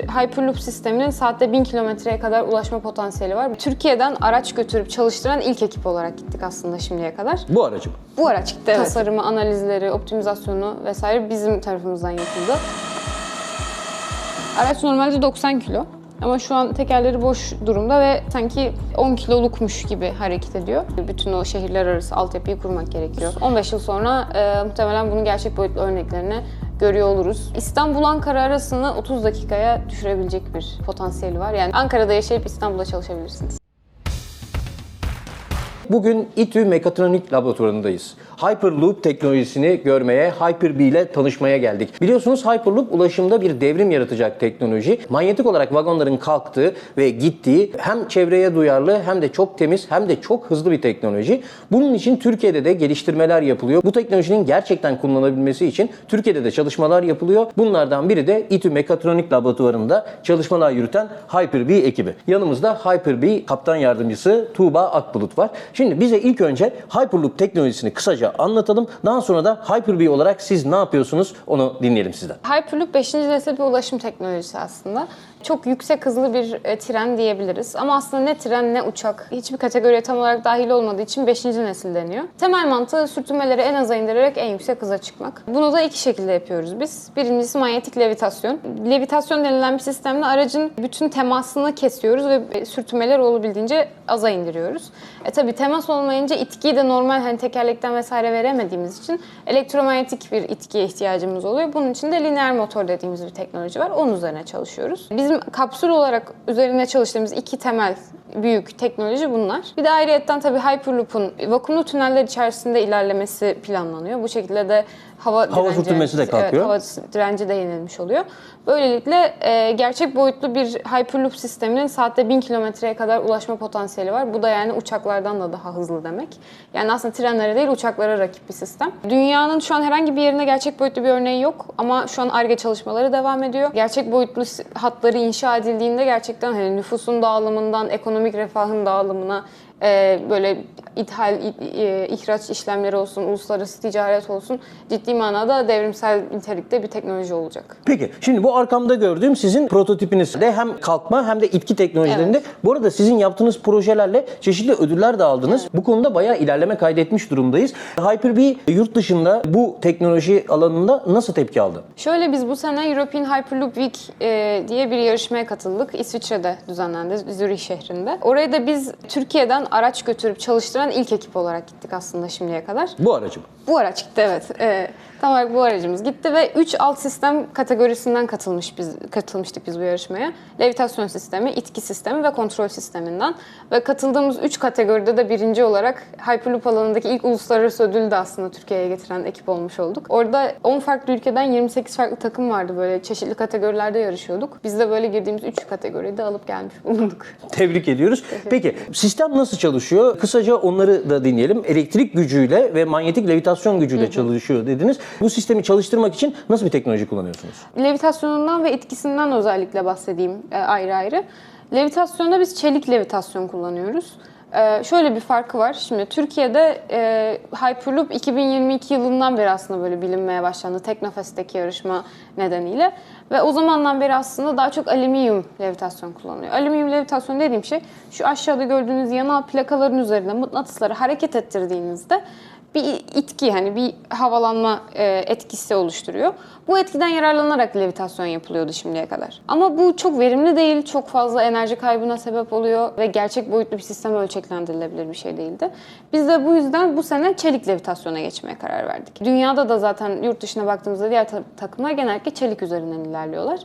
Hyperloop sisteminin saatte 1000 kilometreye kadar ulaşma potansiyeli var. Türkiye'den araç götürüp çalıştıran ilk ekip olarak gittik aslında şimdiye kadar. Bu aracı mı? Bu araç gitti. Tasarımı, analizleri, optimizasyonu vesaire bizim tarafımızdan yapıldı. Araç normalde 90 kilo. Ama şu an tekerleri boş durumda ve sanki 10 kilolukmuş gibi hareket ediyor. Bütün o şehirler arası altyapıyı kurmak gerekiyor. 15 yıl sonra e, muhtemelen bunun gerçek boyutlu örneklerini görüyor oluruz. İstanbul-Ankara arasını 30 dakikaya düşürebilecek bir potansiyeli var. Yani Ankara'da yaşayıp İstanbul'da çalışabilirsiniz. Bugün İTÜ Mekatronik Laboratuvarı'ndayız. Hyperloop teknolojisini görmeye, Hyper-B ile tanışmaya geldik. Biliyorsunuz Hyperloop ulaşımda bir devrim yaratacak teknoloji. Manyetik olarak vagonların kalktığı ve gittiği hem çevreye duyarlı hem de çok temiz hem de çok hızlı bir teknoloji. Bunun için Türkiye'de de geliştirmeler yapılıyor. Bu teknolojinin gerçekten kullanılabilmesi için Türkiye'de de çalışmalar yapılıyor. Bunlardan biri de İTÜ Mekatronik Laboratuvarı'nda çalışmalar yürüten Hyper-B ekibi. Yanımızda Hyper-B kaptan yardımcısı Tuğba Akbulut var. Şimdi bize ilk önce Hyperloop teknolojisini kısaca anlatalım. Daha sonra da Hyper-B olarak siz ne yapıyorsunuz onu dinleyelim sizden. Hyperloop 5. nesil bir ulaşım teknolojisi aslında. Çok yüksek hızlı bir e, tren diyebiliriz. Ama aslında ne tren ne uçak hiçbir kategoriye tam olarak dahil olmadığı için 5. nesil deniyor. Temel mantığı sürtünmeleri en aza indirerek en yüksek hıza çıkmak. Bunu da iki şekilde yapıyoruz biz. Birincisi manyetik levitasyon. Levitasyon denilen bir sistemde aracın bütün temasını kesiyoruz ve sürtünmeleri olabildiğince aza indiriyoruz. E tabi temas olmayınca itkiyi de normal hani tekerlekten vesaire veremediğimiz için elektromanyetik bir itkiye ihtiyacımız oluyor. Bunun için de lineer motor dediğimiz bir teknoloji var. Onun üzerine çalışıyoruz. Bizim kapsül olarak üzerine çalıştığımız iki temel büyük teknoloji bunlar. Bir de ayrıyetten tabii Hyperloop'un vakumlu tüneller içerisinde ilerlemesi planlanıyor. Bu şekilde de hava, Hava direnci- sürtünmesi de kalkıyor. Evet, hava direnci de yenilmiş oluyor. Böylelikle e, gerçek boyutlu bir Hyperloop sisteminin saatte 1000 kilometreye kadar ulaşma potansiyeli var. Bu da yani uçaklardan da daha hızlı demek. Yani aslında trenlere değil uçaklara rakip bir sistem. Dünyanın şu an herhangi bir yerinde gerçek boyutlu bir örneği yok ama şu an ARGE çalışmaları devam ediyor. Gerçek boyutlu hatları inşa edildiğinde gerçekten hani nüfusun dağılımından ekonomik refahın dağılımına e, böyle ithal, e, ihraç işlemleri olsun, uluslararası ticaret olsun ciddi manada devrimsel nitelikte bir teknoloji olacak. Peki şimdi bu arkamda gördüğüm sizin prototipiniz de hem kalkma hem de itki teknolojilerinde. Bu arada sizin yaptığınız projelerle çeşitli ödüller de aldınız. Bu konuda bayağı ilerleme kaydetmiş durumdayız. Hyper-B yurt dışında bu teknoloji alanında nasıl tepki aldı? Şöyle biz bu sene European Hyperloop Week e, diye bir yarışmaya katıldık. İsviçre'de düzenlendi, Zürih şehrinde. Oraya da biz Türkiye'den araç götürüp çalıştıran ilk ekip olarak gittik aslında şimdiye kadar. Bu aracı mı? Bu araç gitti evet. Ee, tam olarak bu aracımız gitti ve 3 alt sistem kategorisinden katılmış biz katılmıştık biz bu yarışmaya. Levitasyon sistemi, itki sistemi ve kontrol sisteminden. Ve katıldığımız 3 kategoride de birinci olarak Hyperloop alanındaki ilk uluslararası ödülü de aslında Türkiye'ye getiren ekip olmuş olduk. Orada 10 farklı ülkeden 28 farklı takım vardı böyle çeşitli kategorilerde yarışıyorduk. Biz de böyle girdiğimiz 3 kategoriyi de alıp gelmiş bulunduk. Tebrik ediyoruz. Peki sistem nasıl çalışıyor? Kısaca onları da dinleyelim. Elektrik gücüyle ve manyetik levitasyon gücüyle çalışıyor dediniz. Bu sistemi çalıştırmak için nasıl bir teknoloji kullanıyorsunuz? Levitasyonundan ve etkisinden özellikle bahsedeyim e, ayrı ayrı. Levitasyonda biz çelik levitasyon kullanıyoruz. E, şöyle bir farkı var. Şimdi Türkiye'de e, Hyperloop 2022 yılından beri aslında böyle bilinmeye başlandı. Teknofest'teki yarışma nedeniyle. Ve o zamandan beri aslında daha çok alüminyum levitasyon kullanılıyor. Alüminyum levitasyon dediğim şey şu aşağıda gördüğünüz yanal plakaların üzerinde mıknatısları hareket ettirdiğinizde bir itki hani bir havalanma e, etkisi oluşturuyor. Bu etkiden yararlanarak levitasyon yapılıyordu şimdiye kadar. Ama bu çok verimli değil, çok fazla enerji kaybına sebep oluyor ve gerçek boyutlu bir sistem ölçeklendirilebilir bir şey değildi. Biz de bu yüzden bu sene çelik levitasyona geçmeye karar verdik. Dünyada da zaten yurt dışına baktığımızda diğer ta- takımlar genellikle çelik üzerinden ilerliyorlar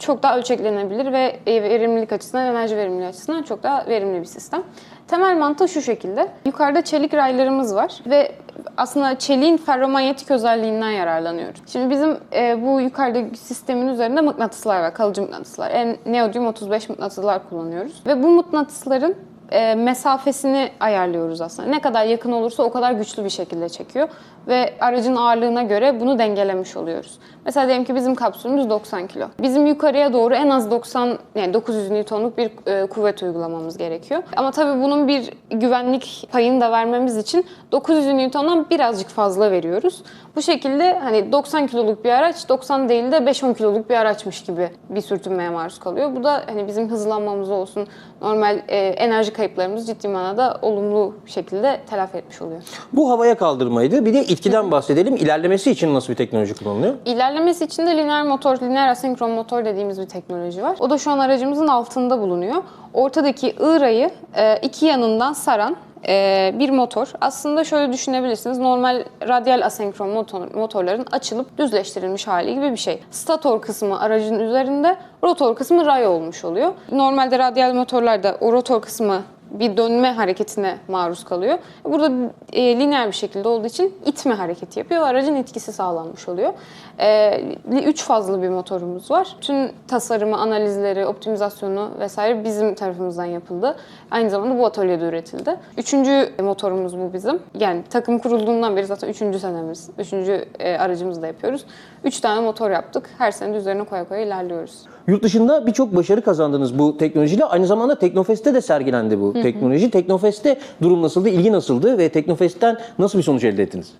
çok daha ölçeklenebilir ve e, verimlilik açısından, enerji verimliliği açısından çok daha verimli bir sistem. Temel mantığı şu şekilde. Yukarıda çelik raylarımız var ve aslında çeliğin ferromanyetik özelliğinden yararlanıyoruz. Şimdi bizim e, bu yukarıda sistemin üzerinde mıknatıslar var, kalıcı mıknatıslar. En, neodyum 35 mıknatıslar kullanıyoruz. Ve bu mıknatısların e, mesafesini ayarlıyoruz aslında. Ne kadar yakın olursa o kadar güçlü bir şekilde çekiyor ve aracın ağırlığına göre bunu dengelemiş oluyoruz. Mesela diyelim ki bizim kapsülümüz 90 kilo. Bizim yukarıya doğru en az 90 yani 900 Newton'luk bir e, kuvvet uygulamamız gerekiyor. Ama tabii bunun bir güvenlik payını da vermemiz için 900 Newton'dan birazcık fazla veriyoruz. Bu şekilde hani 90 kiloluk bir araç 90 değil de 5-10 kiloluk bir araçmış gibi bir sürtünmeye maruz kalıyor. Bu da hani bizim hızlanmamız olsun, normal e, enerji kayıplarımızı ciddi manada olumlu şekilde telafi etmiş oluyor. Bu havaya kaldırmaydı. Bir de itkiden bahsedelim. İlerlemesi için nasıl bir teknoloji kullanılıyor? İlerlemesi için de lineer motor, lineer asenkron motor dediğimiz bir teknoloji var. O da şu an aracımızın altında bulunuyor. Ortadaki ığrayı e, iki yanından saran e, bir motor. Aslında şöyle düşünebilirsiniz. Normal radyal asenkron motor, motorların açılıp düzleştirilmiş hali gibi bir şey. Stator kısmı aracın üzerinde, rotor kısmı ray olmuş oluyor. Normalde radyal motorlarda o rotor kısmı bir dönme hareketine maruz kalıyor. Burada e, lineer bir şekilde olduğu için itme hareketi yapıyor aracın itkisi sağlanmış oluyor. E, üç fazlı bir motorumuz var. Tüm tasarımı, analizleri, optimizasyonu vesaire bizim tarafımızdan yapıldı. Aynı zamanda bu atölyede üretildi. Üçüncü motorumuz bu bizim. Yani takım kurulduğundan beri zaten üçüncü senemiz. Üçüncü e, aracımızı da yapıyoruz. Üç tane motor yaptık. Her sene üzerine koya koya ilerliyoruz. Yurt dışında birçok başarı kazandınız bu teknolojiyle. Aynı zamanda Teknofest'te de sergilendi bu teknoloji. Teknofest'te durum nasıldı, ilgi nasıldı ve Teknofest'ten nasıl bir sonuç elde ettiniz?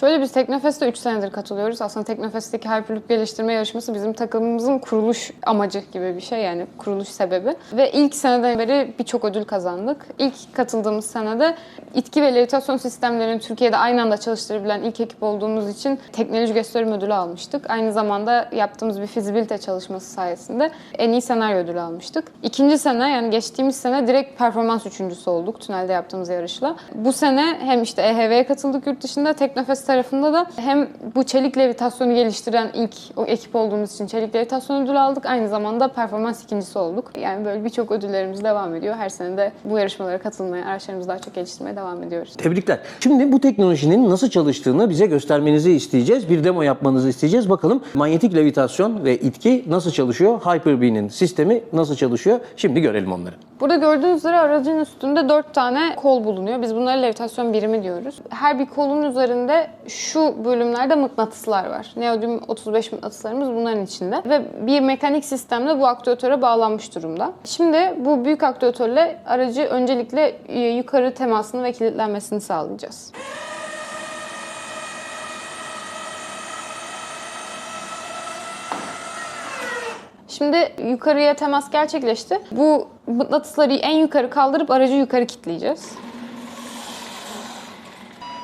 Şöyle biz Teknofest'e 3 senedir katılıyoruz. Aslında Teknofest'teki Hyperloop geliştirme yarışması bizim takımımızın kuruluş amacı gibi bir şey yani kuruluş sebebi. Ve ilk seneden beri birçok ödül kazandık. İlk katıldığımız senede itki ve levitasyon sistemlerini Türkiye'de aynı anda çalıştırabilen ilk ekip olduğumuz için teknoloji gösterim ödülü almıştık. Aynı zamanda yaptığımız bir fizibilite çalışması sayesinde en iyi senaryo ödülü almıştık. İkinci sene yani geçtiğimiz sene direkt performans üçüncüsü olduk tünelde yaptığımız yarışla. Bu sene hem işte EHV'ye katıldık yurt dışında Teknofest tarafında da hem bu çelik levitasyonu geliştiren ilk o ekip olduğumuz için çelik levitasyon ödülü aldık. Aynı zamanda performans ikincisi olduk. Yani böyle birçok ödüllerimiz devam ediyor. Her sene de bu yarışmalara katılmaya, araçlarımızı daha çok geliştirmeye devam ediyoruz. Tebrikler. Şimdi bu teknolojinin nasıl çalıştığını bize göstermenizi isteyeceğiz. Bir demo yapmanızı isteyeceğiz. Bakalım manyetik levitasyon ve itki nasıl çalışıyor? Hyper-B'nin sistemi nasıl çalışıyor? Şimdi görelim onları. Burada gördüğünüz üzere aracın üstünde 4 tane kol bulunuyor. Biz bunlara levitasyon birimi diyoruz. Her bir kolun üzerinde şu bölümlerde mıknatıslar var. Neodymium 35 mıknatıslarımız bunların içinde. Ve bir mekanik sistemle bu aktuatöre bağlanmış durumda. Şimdi bu büyük aktuatörle aracı öncelikle e, yukarı temasını ve kilitlenmesini sağlayacağız. Şimdi yukarıya temas gerçekleşti. Bu mıknatısları en yukarı kaldırıp aracı yukarı kilitleyeceğiz.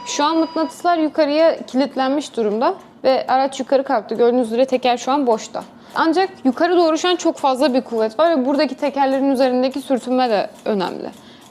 Şu an mıknatıslar yukarıya kilitlenmiş durumda ve araç yukarı kalktı. Gördüğünüz üzere teker şu an boşta. Ancak yukarı doğru şu an çok fazla bir kuvvet var ve buradaki tekerlerin üzerindeki sürtünme de önemli.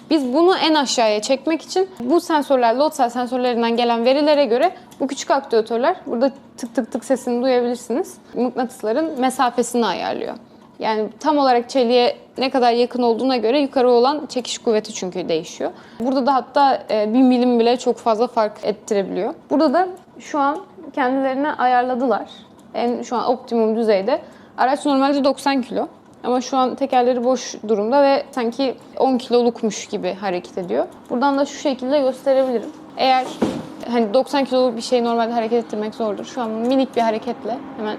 Biz bunu en aşağıya çekmek için bu sensörler, load cell sensörlerinden gelen verilere göre bu küçük aktüatörler, burada tık tık tık sesini duyabilirsiniz, mıknatısların mesafesini ayarlıyor. Yani tam olarak çeliğe ne kadar yakın olduğuna göre yukarı olan çekiş kuvveti çünkü değişiyor. Burada da hatta e, bir milim bile çok fazla fark ettirebiliyor. Burada da şu an kendilerine ayarladılar. En şu an optimum düzeyde. Araç normalde 90 kilo. Ama şu an tekerleri boş durumda ve sanki 10 kilolukmuş gibi hareket ediyor. Buradan da şu şekilde gösterebilirim. Eğer hani 90 kiloluk bir şeyi normalde hareket ettirmek zordur. Şu an minik bir hareketle hemen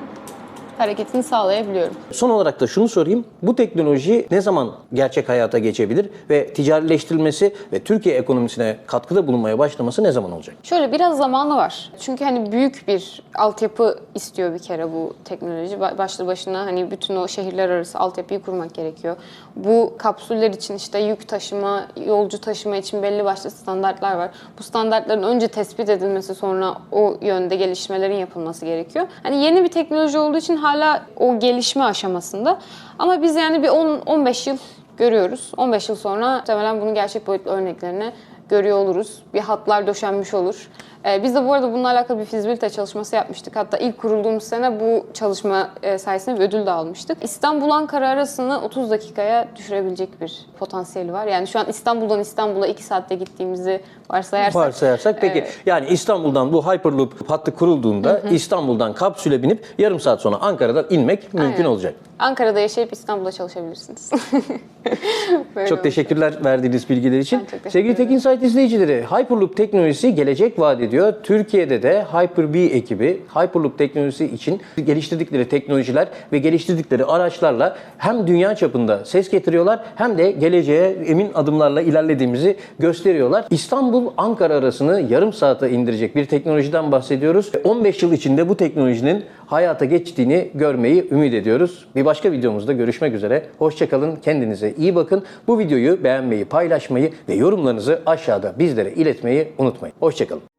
hareketini sağlayabiliyorum. Son olarak da şunu sorayım. Bu teknoloji ne zaman gerçek hayata geçebilir ve ticarileştirilmesi ve Türkiye ekonomisine katkıda bulunmaya başlaması ne zaman olacak? Şöyle biraz zamanı var. Çünkü hani büyük bir altyapı istiyor bir kere bu teknoloji. Ba- Başlı başına hani bütün o şehirler arası altyapıyı kurmak gerekiyor. Bu kapsüller için işte yük taşıma, yolcu taşıma için belli başlı standartlar var. Bu standartların önce tespit edilmesi sonra o yönde gelişmelerin yapılması gerekiyor. Hani yeni bir teknoloji olduğu için hala o gelişme aşamasında. Ama biz yani bir 10-15 yıl görüyoruz. 15 yıl sonra muhtemelen bunun gerçek boyutlu örneklerini görüyor oluruz. Bir hatlar döşenmiş olur. Ee, biz de bu arada bununla alakalı bir fizibilite çalışması yapmıştık. Hatta ilk kurulduğumuz sene bu çalışma e, sayesinde bir ödül de almıştık. İstanbul-Ankara arasını 30 dakikaya düşürebilecek bir potansiyeli var. Yani şu an İstanbul'dan İstanbul'a 2 saatte gittiğimizi varsayarsak. Varsayarsak peki Evet. yani İstanbul'dan bu Hyperloop hattı kurulduğunda İstanbul'dan kapsüle binip yarım saat sonra Ankara'dan inmek mümkün Aynen. olacak. Ankara'da yaşayıp İstanbul'da çalışabilirsiniz. Çok olacak. teşekkürler verdiğiniz bilgiler için. Sevgili. Tech Insight izleyicileri, Hyperloop teknolojisi gelecek vaat ediyor. Türkiye'de de Hyper-B ekibi Hyperloop teknolojisi için geliştirdikleri teknolojiler ve geliştirdikleri araçlarla hem dünya çapında ses getiriyorlar hem de geleceğe emin adımlarla ilerlediğimizi gösteriyorlar. İstanbul-Ankara arasını yarım saate indirecek bir teknolojiden bahsediyoruz. 15 yıl içinde bu teknolojinin hayata geçtiğini görmeyi ümit ediyoruz. Bir başka videomuzda görüşmek üzere. Hoşçakalın, kendinize iyi bakın. Bu videoyu beğenmeyi, paylaşmayı ve yorumlarınızı aşağıda bizlere iletmeyi unutmayın. Hoşçakalın.